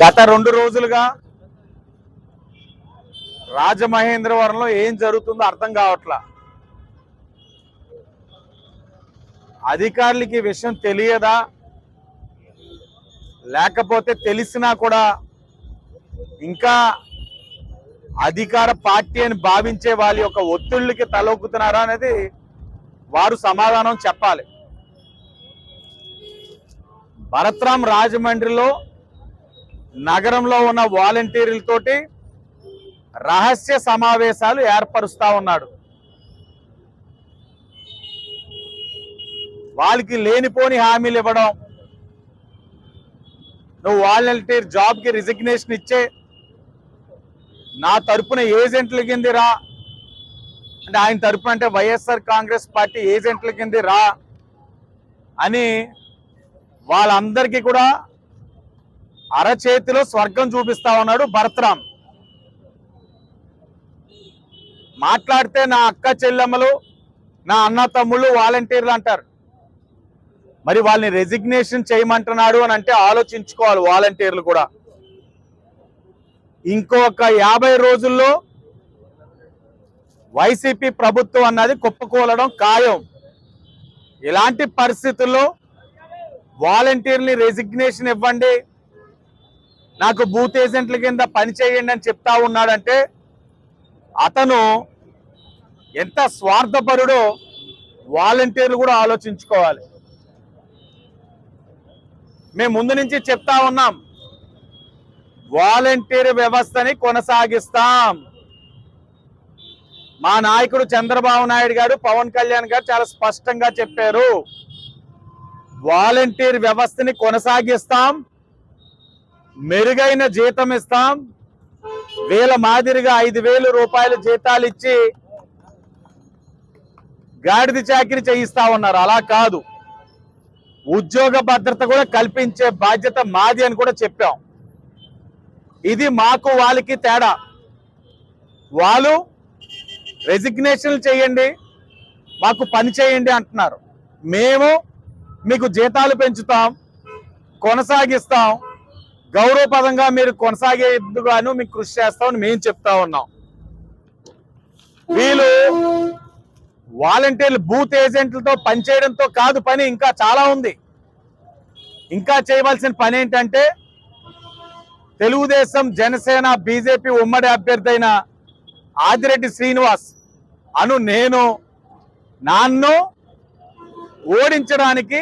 గత రెండు రోజులుగా రాజమహేంద్రవరంలో ఏం జరుగుతుందో అర్థం కావట్లా. అధికారులకి విషయం తెలియదా? లేకపోతే తెలిసినా కూడా ఇంకా అధికార పార్టీ అని భావించే వాళ్ళ యొక్క ఒత్తిళ్ళకి తలొక్కుతున్నారా అనేది వారు సమాధానం చెప్పాలి. భరత్రాం రాజమండ్రిలో నగరంలో ఉన్న వాలంటీర్లతోటి రహస్య సమావేశాలు ఏర్పరుస్తా ఉన్నాడు. వాళ్ళకి లేనిపోని హామీలు ఇవ్వడం నువ్వు వాలంటీర్ జాబ్కి రిజిగ్నేషన్ ఇచ్చే నా తరపున ఏజెంట్ల కింది రా అంటే ఆయన తరపున అంటే వైఎస్ఆర్ కాంగ్రెస్ పార్టీ ఏజెంట్ల కింది రా అని వాళ్ళందరికీ కూడా అరచేతిలో స్వర్గం చూపిస్తా ఉన్నాడు భరత్రాం మాట్లాడితే నా అక్క చెల్లెమ్మలు నా అన్న తమ్ముళ్ళు వాలంటీర్లు అంటారు. మరి వాళ్ళని రెసిగ్నేషన్ చేయమంటున్నాడు అని అంటే ఆలోచించుకోవాలి వాలంటీర్లు కూడా. ఇంకొక యాభై రోజుల్లో వైసీపీ ప్రభుత్వం అన్నది కుప్పకూలడం ఖాయం. ఇలాంటి పరిస్థితుల్లో వాలంటీర్ని రెసిగ్నేషన్ ఇవ్వండి. నాకు బూత్ ఏజెంట్ల కింద పని చేయండి అని చెప్తా ఉన్నాడంటే అతను ఎంత స్వార్థపరుడో వాలంటీర్లు కూడా ఆలోచించుకోవాలి. మేము ముందు నుంచి చెప్తా ఉన్నాం వాలంటీర్ వ్యవస్థని కొనసాగిస్తాం. మా నాయకుడు చంద్రబాబు నాయుడు గారు పవన్ కళ్యాణ్ గారు చాలా స్పష్టంగా చెప్పారు. వాలంటీర్ వ్యవస్థని కొనసాగిస్తాం మెరుగైన జీతం ఇస్తాం. వేల మాదిరిగా ఐదు వేలు రూపాయలు జీతాలు ఇచ్చి గాడిద చాకిరి చేయిస్తా ఉన్నారు. అలా కాదు. ఉద్యోగ భద్రత కూడా కల్పించే బాధ్యత మాది అని కూడా చెప్పాం. ఇది మాకు వాళ్ళకి తేడా. వాళ్ళు రెసిగ్నేషన్లు చేయండి. మాకు పని చేయండి అంటున్నారు. మేము మీకు జీతాలు పెంచుతాం. కొనసాగిస్తాం. గౌరవపదంగా మీరు కొనసాగేందుకుగాను మీకు కృషి చేస్తామని మేము చెప్తా ఉన్నాం. వీళ్ళు వాలంటీర్లు బూత్ ఏజెంట్లతో పనిచేయడంతో కాదు పని ఇంకా చాలా ఉంది. ఇంకా చేయవలసిన పని ఏంటంటే తెలుగుదేశం జనసేన బీజేపీ ఉమ్మడి అభ్యర్థి అయిన ఆదిరెడ్డి శ్రీనివాస్ అను నేను నాన్ను ఓడించడానికి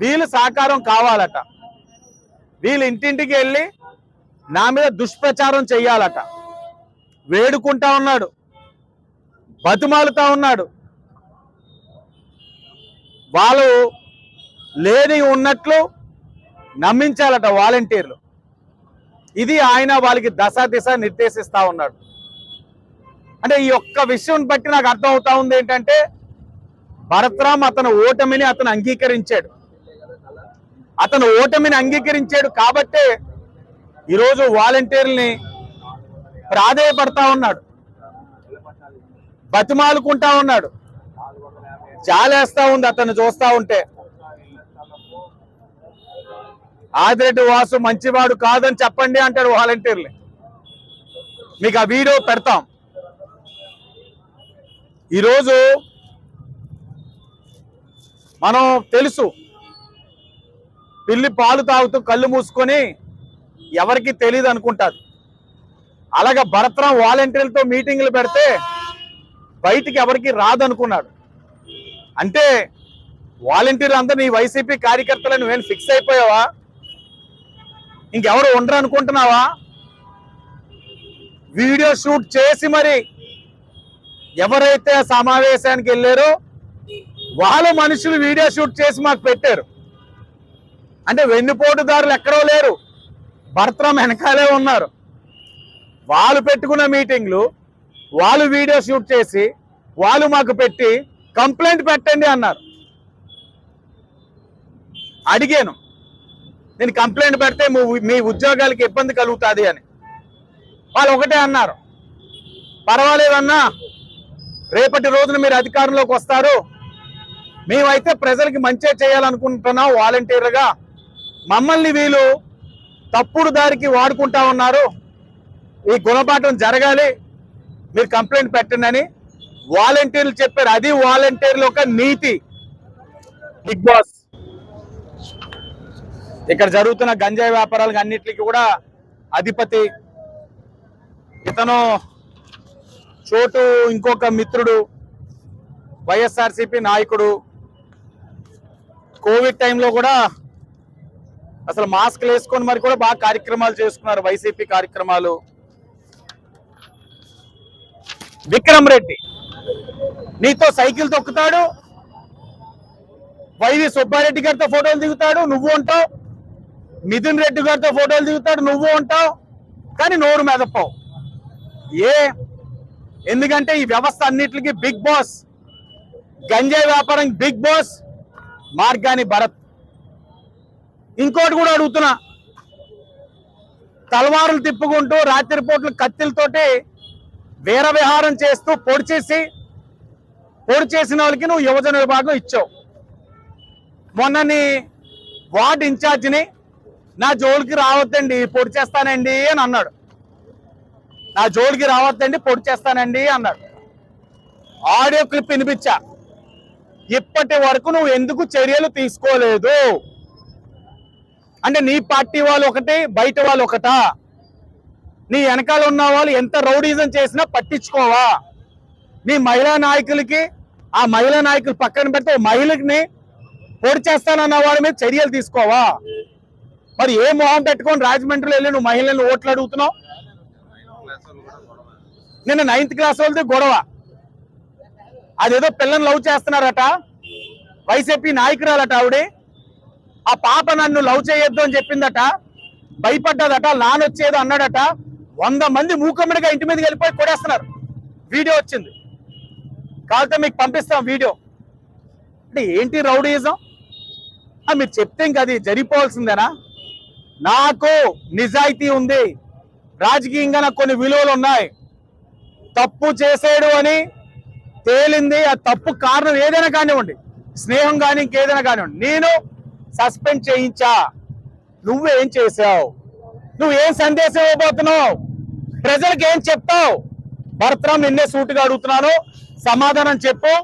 వీళ్ళు సహకారం కావాలట. వీళ్ళు ఇంటింటికి వెళ్ళి నా మీద దుష్ప్రచారం చెయ్యాలట. వేడుకుంటా ఉన్నాడు. బతిమాలుతా ఉన్నాడు. వాళ్ళు లేని ఉన్నట్లు నమ్మించాలట వాలంటీర్లు. ఇది ఆయన వాళ్ళకి దశ దిశ నిర్దేశిస్తూ ఉన్నాడు. అంటే ఈ ఒక్క విషయం బట్టి నాకు అర్థం అవుతా ఉంది ఏంటంటే భరత్రామ్ అతను ఓటమిని అతను అంగీకరించాడు. అతను ఓటమిని అంగీకరించాడు కాబట్టే ఈరోజు వాలంటీర్ని ప్రాధేయపడతా ఉన్నాడు. బతిమాలుకుంటా ఉన్నాడు. జాలేస్తా ఉంది అతను చూస్తా ఉంటే. ఆదిరెడ్డి వాసు మంచివాడు కాదని చెప్పండి అంటాడు వాలంటీర్లు. మీకు ఆ వీడియో పెడతాం. ఈరోజు మనం తెలుసు పిల్లి పాలు తాగుతూ కళ్ళు మూసుకొని ఎవరికి తెలియదు అనుకుంటారు అలాగే భరత్రం వాలంటీర్లతో మీటింగ్లు పెడితే బయటికి ఎవరికి రాదనుకున్నాడు. అంటే వాలంటీర్లు అందరూ నీ వైసీపీ కార్యకర్తలు నువ్వేం ఫిక్స్ అయిపోయావా? ఇంకెవరు ఉండరు అనుకుంటున్నావా? వీడియో షూట్ చేసి మరి ఎవరైతే ఆ సమావేశానికి వెళ్ళారో వాళ్ళ మనుషులు వీడియో షూట్ చేసి మాకు పెట్టారు. అంటే వెన్నుపోటుదారులు ఎక్కడో లేరు. భర్తరం వెనకాలే ఉన్నారు. వాళ్ళు పెట్టుకున్న మీటింగ్లు వాళ్ళు వీడియో షూట్ చేసి వాళ్ళు మాకు పెట్టి కంప్లైంట్ పెట్టండి అన్నారు. అడిగాను. నేను కంప్లైంట్ పెడితే మీ- ఉద్యోగాలకు ఉద్యోగాలకి ఇబ్బంది కలుగుతుంది అని. వాళ్ళు ఒకటే అన్నారు. పర్వాలేదన్నా రేపటి రోజున మీరు అధికారంలోకి వస్తారు. మేమైతే ప్రజలకి మంచి చేయాలనుకుంటున్నాం వాలంటీర్గా మమ్మల్ని వీళ్ళు తప్పుడు దారికి వాడుకుంటా ఉన్నారు. ఈ గుణపాఠం జరగాలి. మీరు కంప్లైంట్ పెట్టండి. వాలంటీర్లు చెప్పారు. అది వాలంటీర్ల ఒక నీతి. Big boss. ఇక్కడ జరుగుతున్న గంజాయి వ్యాపారాలకు అన్నిటికీ కూడా అధిపతి ఇతను చోటు ఇంకొక మిత్రుడు వైఎస్ఆర్సిపి నాయకుడు. కోవిడ్ టైంలో కూడా అసలు మాస్క్లు వేసుకొని మరి కూడా బాగా కార్యక్రమాలు చేసుకున్నారు వైసీపీ కార్యక్రమాలు. విక్రమ్ రెడ్డి నీతో సైకిల్ తొక్కుతాడు. వైవి సుబ్బారెడ్డి గారితో ఫోటోలు దిగుతాడు నువ్వు ఉంటావు. మిథున్ రెడ్డి గారితో ఫోటోలు దిగుతాడు నువ్వు ఉంటావు. కానీ నోరు మెదపవు. ఏ? ఎందుకంటే ఈ వ్యవస్థ అన్నిటికీ బిగ్ బాస్. గంజాయి వ్యాపారం బిగ్ బాస్. మార్గాని భరత్. ఇంకోటి కూడా అడుగుతున్నా. తలవారులు తిప్పుకుంటూ రాత్రిపూట్లు కత్తిలతోటి వీర విహారం చేస్తూ పొడి చేసి పొడి చేసిన వాళ్ళకి నువ్వు యువజన విభాగం ఇచ్చావు. మొన్న నీ వార్డ్ ఇన్ఛార్జిని నా జోలికి రావద్దండి పొడి చేస్తానండి అని అన్నాడు. నా జోలికి రావద్దండి పొడి చేస్తానండి అన్నాడు. ఆడియో క్లిప్ వినిపించా. ఇప్పటి వరకు నువ్వు ఎందుకు చర్యలు తీసుకోలేదు? అంటే నీ పార్టీ వాళ్ళు ఒకటి బయట వాళ్ళు ఒకటా? నీ వెనకాల ఉన్న వాళ్ళు ఎంత రౌడీజం చేసినా పట్టించుకోవా? నీ మహిళా నాయకులకి ఆ మహిళా నాయకులు పక్కన పెడితే మహిళకి మహిళని పొడి చేస్తానన్న వాడి మీద చర్యలు తీసుకోవా? మరి ఏ మొహం పెట్టుకొని రాజమండ్రిలో వెళ్ళి నువ్వు మహిళలను ఓట్లు అడుగుతున్నావు? నిన్న నైన్త్ క్లాస్ వాళ్ళది గొడవ. అదేదో పిల్లలు లవ్ చేస్తున్నారట. వైసీపీ నాయకురాలట ఆవిడే. ఆ పాప నన్ను లవ్ చేయొద్దు అని చెప్పిందట భయపడ్డదట లానొచ్చేదో అన్నాడట వంద మంది మూకమ్మడిగా ఇంటి మీదకి వెళ్ళిపోయి కొడేస్తున్నారు. వీడియో వచ్చింది. కాకపోతే మీకు పంపిస్తాం వీడియో. అంటే ఏంటి రౌడీయిజం మీరు చెప్తే ఇంక అది జరిగిపోవాల్సిందేనా? నాకు నిజాయితీ ఉంది. రాజకీయంగా నాకు కొన్ని విలువలు ఉన్నాయి. తప్పు చేసాడు అని తేలింది. ఆ తప్పు కారణం ఏదైనా కానివ్వండి. స్నేహం కానీ ఇంకేదైనా కానివ్వండి. నేను సస్పెండ్ చేయించా. నువ్వేం చేసావు నువ్వేం సందేశం ఇవ్వబోతున్నావు? ప్రజలకు ఏం చెప్తావు? భర్తరాం నిన్నే సూటుగా అడుగుతున్నాను. సమాధానం చెప్పు.